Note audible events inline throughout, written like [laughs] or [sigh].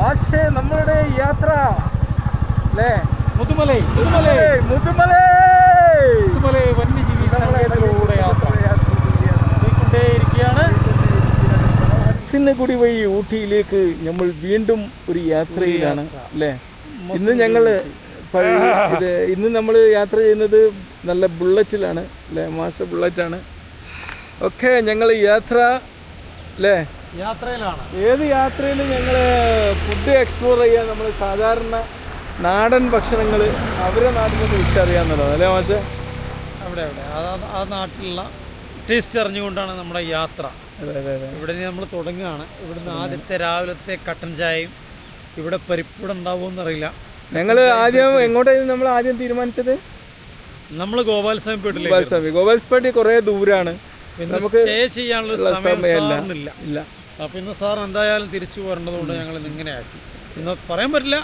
മാഷേ നമ്മളുടെ യാത്ര. അല്ലേ മുതുമലൈ മുതുമലൈ. മുതുമലേ മുതുമലൈ. വന്യജീവി സങ്കേതത്തിലൂടെ യാത്ര. പോയിക്കൊണ്ടേയിരിക്കുകയാണ്. കൂടി വഴി ഊട്ടിയിലേക്ക് നമ്മൾ വീണ്ടും ഒരു യാത്രയിലാണ് അല്ലേ ഇന്ന് ഞങ്ങൾ ഇത് ഇന്ന് നമ്മൾ യാത്ര ചെയ്യുന്നത് നല്ല ബുള്ളറ്റിലാണ് അല്ലേ മാസ്റ്റർ ബുള്ളറ്റാണ്. ഒക്കെ ഞങ്ങൾ യാത്ര അല്ലേ യാത്രയിലാണ്. ഏത് യാത്രയിലും ഞങ്ങൾ ഫുഡ് എക്സ്പ്ലോർ ചെയ്യാൻ നമ്മൾ സാധാരണ നാടൻ ഭക്ഷണങ്ങൾ അവരെ നാട്ടിൽ നിന്ന് വിളിച്ചറിയാന്നുള്ളത് അല്ലേ മാഷെ? അവിടെ അവിടെ. ആ- ആ നാട്ടിലുള്ള ടേസ്റ്റ് അറിഞ്ഞുകൊണ്ടാണ് നമ്മുടെ യാത്ര. അതെ അതെ അതെ. ഇവിടെ നമ്മൾ തുടങ്ങുകയാണ്. ഇവിടുന്ന് ആദ്യത്തെ രാവിലത്തെ കട്ടൻ ചായയും ഇവിടെ പരിപ്പൂടെ ഉണ്ടാവുമെന്ന് അറിയില്ല ഞങ്ങൾ ആദ്യം എങ്ങോട്ടായിരുന്നു നമ്മൾ ആദ്യം തീരുമാനിച്ചത്? നമ്മൾ ഗോപാൽസ്വാമി വീട്ടിലേക്ക് ഗോപാൽസ്വാമി ഗോപാൽസ്പേട്ടി കുറേ ദൂരാണ്. നമുക്ക് സ്റ്റേ ചെയ്യാനുള്ള സമയം സമയമില്ല. ഇല്ല. അപ്പൊ ഇന്ന് സാർ എന്തായാലും തിരിച്ചു പോരേണ്ടതുകൊണ്ട് ഞങ്ങൾ ഇന്ന് ഇങ്ങനെ ആക്കി ഇന്ന് പറയാൻ പറ്റില്ല.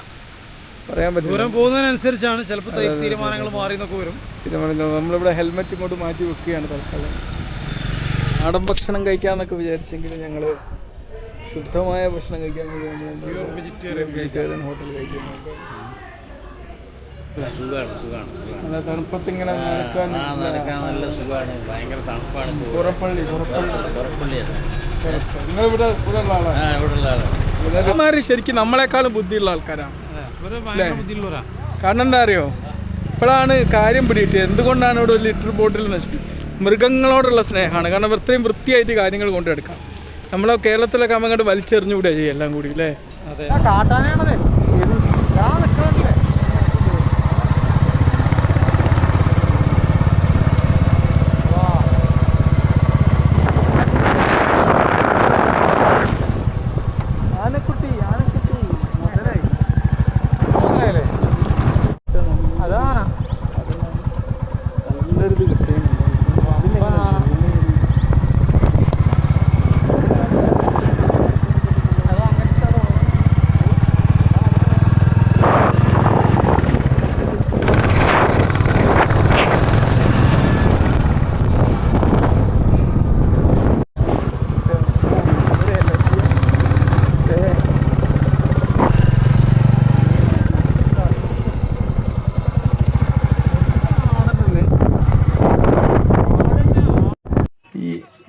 പറയാൻ പറ്റില്ല. ദൂരം പോകുന്നതിനനുസരിച്ചാണ് ചിലപ്പോൾ തീരുമാനങ്ങൾ മാറി എന്നൊക്കെ വരും. തീരുമാനങ്ങൾ നമ്മളിവിടെ ഹെൽമെറ്റ് ഇങ്ങോട്ട് മാറ്റി വെക്കുകയാണ് തൽക്കാലം. നാടൻ ഭക്ഷണം കഴിക്കാമെന്നൊക്കെ വിചാരിച്ചെങ്കിൽ ഞങ്ങൾ ശുദ്ധമായ ഭക്ഷണം കഴിക്കാൻ വേണ്ടി നമ്മൾ വെജിറ്റേറിയൻ ഹോട്ടൽ നല്ല തണുപ്പത്ത് ഇങ്ങനെ നടക്കാൻ നടക്കാൻ നല്ല സുഖമാണ് ഭയങ്കര തണുപ്പാണ്. പുറപ്പള്ളി പുറപ്പള്ളി. പുറപ്പള്ളിയാണ് ഇവന്മാര് ശരിക്കും നമ്മളെക്കാളും ബുദ്ധിയുള്ള ആൾക്കാരാണ് കാരണം എന്താ അറിയോ? ഇപ്പോഴാണ് കാര്യം പിടിയിട്ട് എന്തുകൊണ്ടാണ് ഇവിടെ ഒരു ലിറ്റർ ബോട്ടിൽ നശിപ്പിക്കുന്നത് മൃഗങ്ങളോടുള്ള സ്നേഹമാണ്. കാരണം ഇത്രയും വൃത്തിയായിട്ട് കാര്യങ്ങൾ കൊണ്ടെടുക്കാം നമ്മളെ കേരളത്തിലൊക്കെ അങ്ങോട്ട് വലിച്ചെറിഞ്ഞുകൂടെ ചെയ്യും എല്ലാം കൂടി അല്ലേ കാട്ടാനാണതേ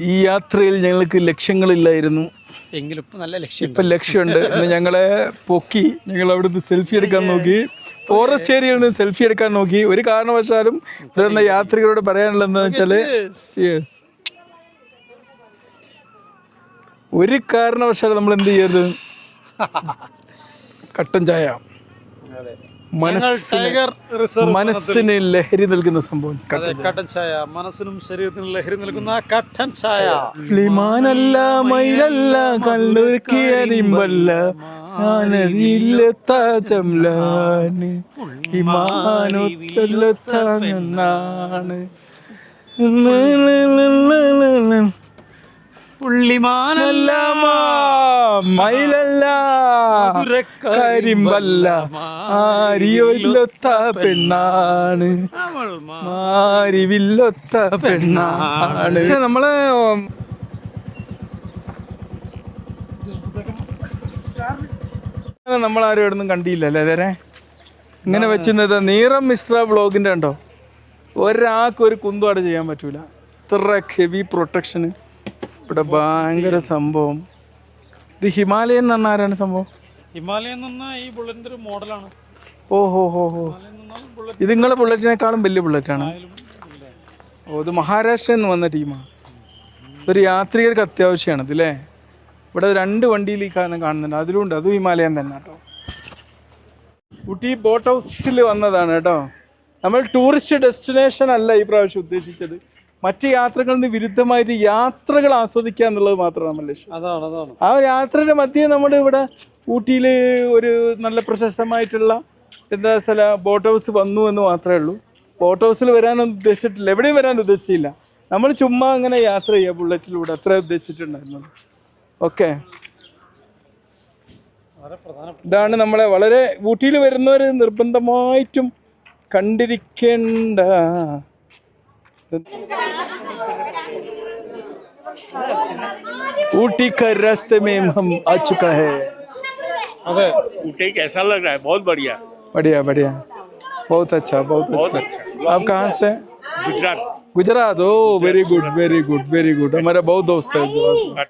ഈ യാത്രയിൽ ഞങ്ങൾക്ക് ലക്ഷ്യങ്ങളില്ലായിരുന്നു. എങ്കിലും ഇപ്പൊ നല്ല ലക്ഷ്യം ഇപ്പൊ ലക്ഷ്യമുണ്ട്. ഇന്ന് ഞങ്ങളെ പൊക്കി ഞങ്ങൾ അവിടുന്ന് സെൽഫി എടുക്കാൻ നോക്കി. ഫോറസ്റ്റ് ഏരിയയിൽ നിന്ന് സെൽഫി എടുക്കാൻ നോക്കി. ഒരു കാരണവശാലും വരുന്ന യാത്രികരോട് പറയാനുള്ളതെന്ന് വെച്ചാൽ വെച്ചാൽ ഒരു കാരണവശാലും നമ്മൾ എന്ത് ചെയ്യരുത്? [laughs] കട്ടൻ ചായ. റിസർവ് മനസ്സിന് ലഹരി നൽകുന്ന സംഭവം കട്ടൻ ചായ. മനസ്സിനും ശരീരത്തിനും ലഹരി നൽകുന്ന കട്ടൻ ചായ. ലിമാനല്ല മയിലല്ല കല്ലൊരുക്കിയരിമ്പല്ല ഞാനതിലെത്താചംലാന് ഇമാനൊത്തല്ലെത്താനാണ് പുള്ളിമാനല്ല. മയിലല്ല കരിമ്പല്ല ആരിയൊല്ലൊത്ത പെണ്ണാണ്. മാരിവില്ലൊത്ത പെണ്ണാണ്. പക്ഷെ നമ്മൾ നമ്മളാരും ഇവിടെ നിന്നും കണ്ടില്ല അല്ലേ ഇതുവരെ? ഇങ്ങനെ വെച്ചിരുന്നത് നീറം മിശ്ര ബ്ലോഗിന്റെ ഉണ്ടോ? ഒരാൾക്ക് ഒരു കുന്തോടെ ചെയ്യാൻ പറ്റൂല. ഇത്ര ഹെവി പ്രൊട്ടക്ഷന് ഇവിടെ ഭയങ്കര സംഭവം. ഇത് ഹിമാലയൻ എന്ന് പറഞ്ഞ ആരാണ് സംഭവം? ഹിമാലയൻ ഈ ബുള്ളറ്റിന്റെ ഒരു മോഡലാണ്. ഓഹോ ഹോ ഹോ ഇത് നിങ്ങളെ ബുള്ളറ്റിനേക്കാളും വലിയ ബുള്ളറ്റാണ്. ഓ ഇത് മഹാരാഷ്ട്രയിൽ നിന്ന് വന്ന ടീമാണ് ഇതൊരു യാത്രികർക്ക് അത്യാവശ്യമാണ് ഇതില്ലേ ഇവിടെ രണ്ട് വണ്ടിയിൽ ഈ കാരണം കാണുന്നുണ്ട്. അതിലുണ്ട്. അതും ഹിമാലയൻ തന്നെ കേട്ടോ. ഊട്ടി ബോട്ട് ഹൗസിൽ വന്നതാണ് കേട്ടോ. നമ്മൾ ടൂറിസ്റ്റ് ഡെസ്റ്റിനേഷൻ അല്ല ഈ പ്രാവശ്യം ഉദ്ദേശിച്ചത്. മറ്റ് യാത്രകളിൽ നിന്ന് വിരുദ്ധമായിട്ട് യാത്രകൾ ആസ്വദിക്കുക എന്നുള്ളത് മാത്രമാണ് നമ്മൾ ലക്ഷ്യം. ആ യാത്രയുടെ മധ്യേ നമ്മുടെ ഇവിടെ ഊട്ടിയിൽ ഒരു നല്ല പ്രശസ്തമായിട്ടുള്ള എന്താ സ്ഥല ബോട്ട് ഹൗസ് വന്നു എന്ന് മാത്രമേ ഉള്ളൂ. ബോട്ട് ഹൗസിൽ വരാനൊന്നും ഉദ്ദേശിച്ചിട്ടില്ല എവിടെയും വരാൻ ഉദ്ദേശിച്ചില്ല. നമ്മൾ ചുമ്മാ അങ്ങനെ യാത്ര ചെയ്യുക ബുള്ളറ്റിലൂടെ. അത്ര ഉദ്ദേശിച്ചിട്ടുണ്ടായിരുന്നു ഓക്കെ. ഇതാണ് നമ്മളെ വളരെ ഊട്ടിയിൽ വരുന്നവർ നിർബന്ധമായിട്ടും കണ്ടിരിക്കേണ്ട ഊട്ടി കരാസ്തമേ ഹം ആ ചുക്കാ कैसा लग रहा है? बहुत बढ़िया। बढ़िया बढ़िया। बहुत अच्छा बहुत बहुत अच्छा। अच्छा। आप कहाँ से? Gujarat. Gujarat. Oh very good very good very good हमारे बहुत दोस्त है गुजरात। में।